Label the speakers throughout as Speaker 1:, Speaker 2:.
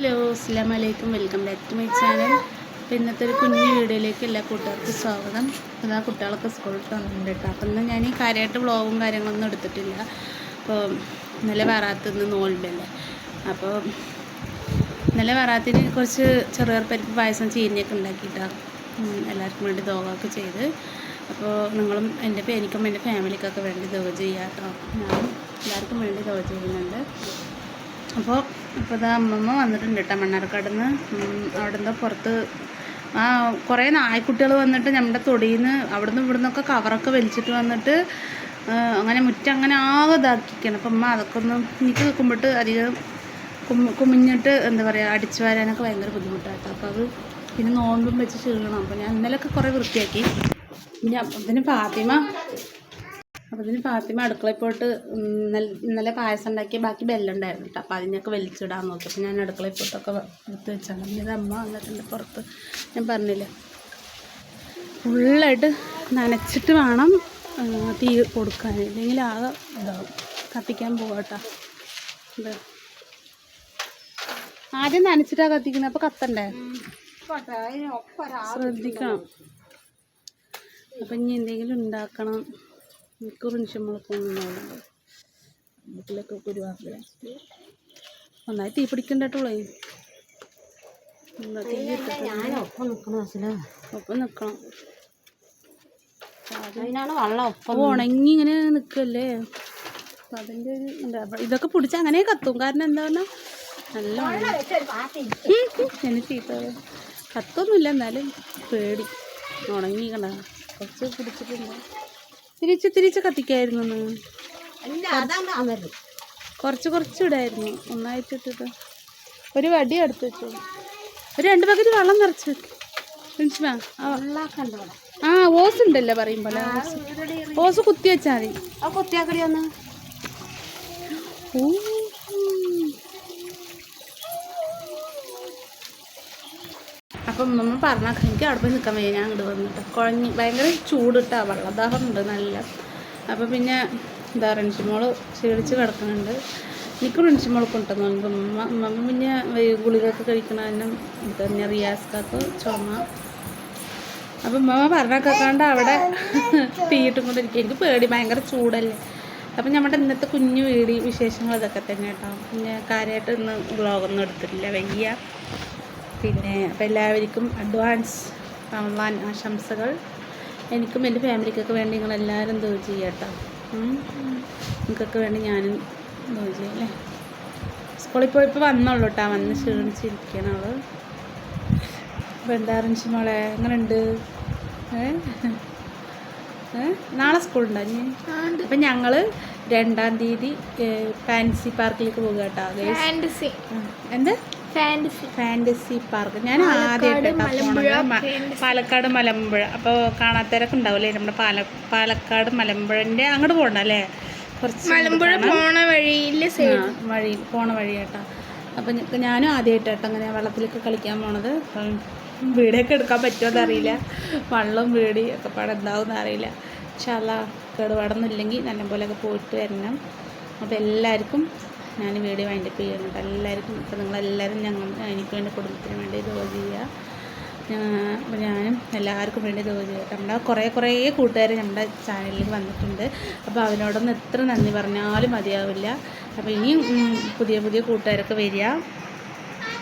Speaker 1: Hello അസ്സാം വലൈക്കും welcome back to my channel അപ്പോൾ ഇന്നത്തെ ഒരു കുഞ്ഞു വീഡിയോയിലേക്ക് എല്ലാ കൂട്ടുകാർക്കും സ്വാഗതം. അതാ കുട്ടികളൊക്കെ സ്കൂളിൽ വന്നിട്ടുണ്ട് കേട്ടോ അപ്പം ഇന്ന് ഞാൻ ഈ കാര്യമായിട്ട് വ്ളോഗും കാര്യങ്ങളൊന്നും എടുത്തിട്ടില്ല. അപ്പോൾ ഇന്നലെ വറാത്തുനിന്ന് നോൽബല്ലേ അപ്പോൾ ഇന്നലെ വറാത്തിന് കുറച്ച് ചെറിയ പരിപ്പ് പായസം ചീരഞ്ഞൊക്കെ ഉണ്ടാക്കിയിട്ടാണ് എല്ലാവർക്കും വേണ്ടി ദോഹമൊക്കെ ചെയ്ത്. അപ്പോൾ നിങ്ങളും എന്റെ എനിക്കും എന്റെ ഫാമിലിക്കൊക്കെ വേണ്ടി ദോഹ ചെയ്യാം കേട്ടോ ഞാനും എല്ലാവർക്കും വേണ്ടി ദോഹ ചെയ്യുന്നുണ്ട്. അപ്പോൾ ഇപ്പോൾ ഇതാ അമ്മമ്മ വന്നിട്ടുണ്ട് കേട്ടോ മണ്ണാർക്കാട് നിന്ന് അവിടെ പുറത്ത് ആ കുറേ നായ്ക്കുട്ടികൾ വന്നിട്ട് നമ്മുടെ തൊടിയിൽ നിന്ന് അവിടെ നിന്ന് ഇവിടെ നിന്നൊക്കെ കവറൊക്കെ വലിച്ചിട്ട് വന്നിട്ട് അങ്ങനെ മുറ്റം അങ്ങനെ ആകെ ഇതാക്കിക്കണം. അപ്പം അമ്മ അതൊക്കെ ഒന്ന് എനിക്ക് നിൽക്കുമ്പോട്ട് അധികം കുമിഞ്ഞിട്ട് എന്താ പറയുക അടിച്ചു വരാനൊക്കെ ഭയങ്കര ബുദ്ധിമുട്ടാട്ടോ. അപ്പോൾ അത് പിന്നെ നോമ്പും വെച്ച് ക്ഷീണം. അപ്പോൾ ഞാൻ ഇന്നലെയൊക്കെ കുറേ വൃത്തിയാക്കി. പിന്നെ അപ്പം പിന്നെ ഫാത്തിമ അപ്പോൾ ഇതിന് ഫാത്തിമ അടുക്കളയിൽ പോയിട്ട് ഇന്നലെ പായസം ഉണ്ടാക്കിയ ബാക്കി ബെല്ലുണ്ടായിരുന്നു കേട്ടോ. അപ്പോൾ അതിനൊക്കെ വലിച്ചിടാൻ നോക്കി. അപ്പോൾ ഞാൻ അടുക്കളയിൽ പോയിട്ടൊക്കെ എടുത്ത് വെച്ചാണ്. പിന്നെ അമ്മ വന്നിട്ടുണ്ട് പുറത്ത് ഞാൻ പറഞ്ഞില്ല? ഫുള്ളായിട്ട് നനച്ചിട്ട് വേണം തീ കൊടുക്കാൻ. ഇല്ലെങ്കിൽ ആകെ ഇതാവും. കത്തിക്കാൻ പോകട്ടോ ഇത്. ആദ്യം നനച്ചിട്ടാണ് കത്തിക്കുന്നത് അപ്പോൾ കത്തണ്ടേ? ശ്രദ്ധിക്കണം. അപ്പം ഇനി എന്തെങ്കിലും ഉണ്ടാക്കണം. എനിക്ക് റിൻഷമ്മളൊക്കെ വീട്ടിലൊക്കെ കുരുവാക്കില്ല നന്നായി തീ പിടിക്കണ്ടോളേ തീ
Speaker 2: ഒപ്പം നിൽക്കണ
Speaker 1: ഒപ്പം നിൽക്കണം ഉണങ്ങി ഇങ്ങനെ നിൽക്കല്ലേ അപ്പം അതിന്റെ ഒരു എന്താ ഇതൊക്കെ പിടിച്ച് അങ്ങനെ കത്തും. കാരണം എന്താ പറഞ്ഞാൽ നല്ല എനിക്ക് എന്നെ ചീത്ത കത്തൊന്നുമില്ല എന്നാലും പേടി. ഉണങ്ങി കണ്ട കുറച്ച് പിടിച്ചിട്ടുണ്ട്. തിരിച്ച് തിരിച്ച് കത്തിക്കായിരുന്നു കുറച്ച് കുറച്ച് ഇടായിരുന്നു. ഒന്നായിട്ട് ഇട്ടിട്ട്. ഒരു വടി എടുത്ത് വെച്ചു. ഒരു രണ്ട് പകുതി വെള്ളം നിറച്ച് വെക്കും. ആ ഓസ് ഉണ്ടല്ലോ പറയുമ്പോൾ ഓസ്. ഓസ് കുത്തി വെച്ചാൽ മതി.
Speaker 2: കുത്തിയാക്കടി ഒന്ന്
Speaker 1: ഊ. അപ്പം നമ്മൾ പറഞ്ഞാൽ എനിക്ക് അവിടെ പോയി നിൽക്കാൻ വയ്യ. ഞാൻ അങ്ങോട്ട് വന്നിട്ട്. കുഴഞ്ഞ് ഭയങ്കര ചൂടിട്ടാ വെള്ളദാഹം ഉണ്ട് നല്ല. അപ്പം പിന്നെ എന്താ റൺഷിമോൾ ക്ഷീണിച്ച് കിടക്കുന്നുണ്ട്. എനിക്ക് റൺഷിമോൾക്ക് ഉണ്ടെന്ന് പറഞ്ഞു ഉമ്മ ഉമ്മ പിന്നെ ഗുളികയൊക്കെ തന്നെ പിന്നെ റിയാസ്കാക്ക് ചുമ. അപ്പം ഉമ്മ പറഞ്ഞാൽ കേൾക്കാണ്ട് അവിടെ തീയിട്ടും കൊണ്ടിരിക്കും എനിക്ക് പേടി ഭയങ്കര ചൂടല്ലേ. അപ്പം നമ്മുടെ ഇന്നത്തെ കുഞ്ഞു വീടി വിശേഷങ്ങൾ ഇതൊക്കെ തന്നെ കേട്ടോ. പിന്നെ കാര്യമായിട്ട് ഇന്ന് വ്ളോഗൊന്നും എടുത്തിട്ടില്ല. വയ്യ. പിന്നെ അപ്പോൾ എല്ലാവർക്കും അഡ്വാൻസ് റംസാൻ ആശംസകൾ. എനിക്കും എന്റെ ഫാമിലിക്കൊക്കെ വേണ്ടി നിങ്ങളെല്ലാവരും ദോ ചെയ്യട്ടോ. നിങ്ങൾക്കൊക്കെ വേണ്ടി ഞാനും ദോ ചെയ്യാം അല്ലേ? സ്കൂളിൽ പോയപ്പോൾ വന്നുള്ളൂ കേട്ടോ. വന്ന് ക്ഷീണിച്ചിരിക്കണം അവൾ അപ്പോൾ എന്താ അറിഞ്ഞു മോളെ? എങ്ങനെയുണ്ട്? നാളെ സ്കൂളുണ്ടോ ഇനി? അപ്പം ഞങ്ങൾ രണ്ടാം തീയതി ഫാൻസി പാർക്കിലേക്ക് പോകുക കേട്ടോ. എന്ത്?
Speaker 3: ഫാന്റസി
Speaker 1: ഫാന്റസി പാർക്ക് ഞാൻ ആദ്യമായിട്ട് പാലക്കാട് മലമ്പുഴ. അപ്പോൾ കാണാത്തവരൊക്കെ ഉണ്ടാവില്ലേ നമ്മുടെ പാല പാലക്കാട് മലമ്പുഴന്റെ അങ്ങോട്ട് പോകണ്ട അല്ലേ? കുറച്ച്
Speaker 3: മലമ്പുഴ പോണ. വഴിയിൽ
Speaker 1: വഴി പോണ വഴി കേട്ടോ അപ്പം ഞാനും ആദ്യമായിട്ട് കേട്ടോ അങ്ങനെ വെള്ളത്തിലൊക്കെ കളിക്കാൻ പോണത്. വീടൊക്കെ എടുക്കാൻ പറ്റുമോ എന്നറിയില്ല. വള്ളം വീടി ഒക്കെ പാടെ എന്താവും അറിയില്ല. പക്ഷെ അല്ല നല്ല നല്ലപോലെയൊക്കെ പോയിട്ട് വരണം. അപ്പോൾ എല്ലാവർക്കും ഞാൻ വീഡിയോ വൈൻഡപ്പ് ചെയ്യുന്നുണ്ട് എല്ലാവർക്കും ഇപ്പം നിങ്ങളെല്ലാവരും ഞങ്ങൾ എനിക്ക് വേണ്ടി കുടുംബത്തിന് വേണ്ടി ദുഃഖ ചെയ്യുക. അപ്പോൾ ഞാനും എല്ലാവർക്കും വേണ്ടി ദുഃഖ ചെയ്യുക. നമ്മുടെ കുറേ കുറേ കൂട്ടുകാർ നമ്മുടെ ചാനലിൽ വന്നിട്ടുണ്ട്. അപ്പോൾ അവരോടൊന്നും എത്ര നന്ദി പറഞ്ഞാലും മതിയാവില്ല. അപ്പോൾ ഇനിയും പുതിയ പുതിയ കൂട്ടുകാരൊക്കെ വരിക.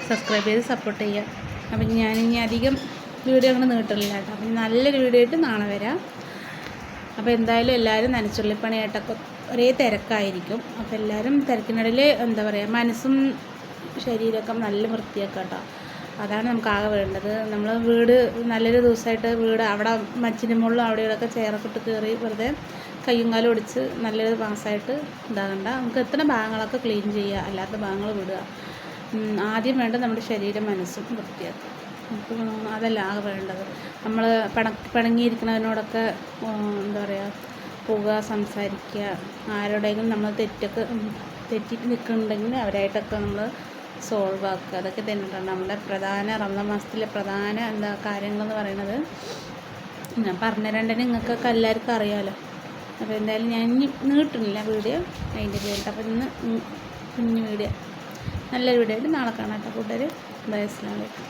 Speaker 1: സബ്സ്ക്രൈബ് ചെയ്ത് സപ്പോർട്ട് ചെയ്യുക. അപ്പം ഇനി അധികം വീഡിയോ അങ്ങനെ നീട്ടില്ല കേട്ടോ. അപ്പം നല്ലൊരു വീഡിയോ ആയിട്ട് നാളെ വരാം. അപ്പോൾ എന്തായാലും എല്ലാവരും നനച്ചുള്ളിപ്പണിയായിട്ടൊക്കെ ഒരേ തിരക്കായിരിക്കും. അപ്പോൾ എല്ലാവരും തിരക്കിനിടയിൽ എന്താ പറയുക മനസ്സും ശരീരമൊക്കെ നല്ല വൃത്തിയാക്കുക കേട്ടോ അതാണ് നമുക്ക് ആകെ വേണ്ടത്. നമ്മൾ വീട് നല്ലൊരു ദിവസമായിട്ട് വീട് അവിടെ മച്ചിന്റെ മുകളിലും അവിടെ ഇവിടെയൊക്കെ ഇട്ട് കയറി വെറുതെ കയ്യും കാലും ഒടിച്ച് നല്ലൊരു മാസമായിട്ട് ഇതാകണ്ട. നമുക്ക് എത്ര ഭാഗങ്ങളൊക്കെ ക്ലീൻ ചെയ്യുക അല്ലാത്ത ഭാഗങ്ങൾ വിടുക. ആദ്യം വേണ്ടത് നമ്മുടെ ശരീരം മനസ്സും വൃത്തിയാക്കുക. നമുക്ക് അതല്ല ആകെ വേണ്ടത്. നമ്മൾ പിണ പിണങ്ങിയിരിക്കുന്നതിനോടൊക്കെ എന്താ പറയുക പോവുക സംസാരിക്കുക ആരോടെങ്കിലും നമ്മൾ തെറ്റൊക്കെ തെറ്റി നിൽക്കുന്നുണ്ടെങ്കിൽ അവരായിട്ടൊക്കെ നമ്മൾ സോൾവ് ആക്കുക. അതൊക്കെ തന്നെയാണ് നമ്മുടെ പ്രധാന റമദാൻ മാസത്തിലെ പ്രധാന എന്താ കാര്യങ്ങളെന്ന് പറയുന്നത്. ഞാൻ പറഞ്ഞ രണ്ടിനും നിങ്ങൾക്കൊക്കെ എല്ലാവർക്കും അറിയാമല്ലോ അപ്പോൾ എന്തായാലും ഞാൻ ഇനി നീട്ടുന്നില്ല വീഡിയോ. അതിന്റെ പേരിട്ട് അപ്പോൾ ഇന്ന് കുഞ്ഞു വീഡിയോ. നല്ലൊരു വീഡിയോ ആയിട്ട് നാളെ കാണാം കേട്ടോ കൂട്ടുകാർ ബൈ അസ്ലാമലൈക്കും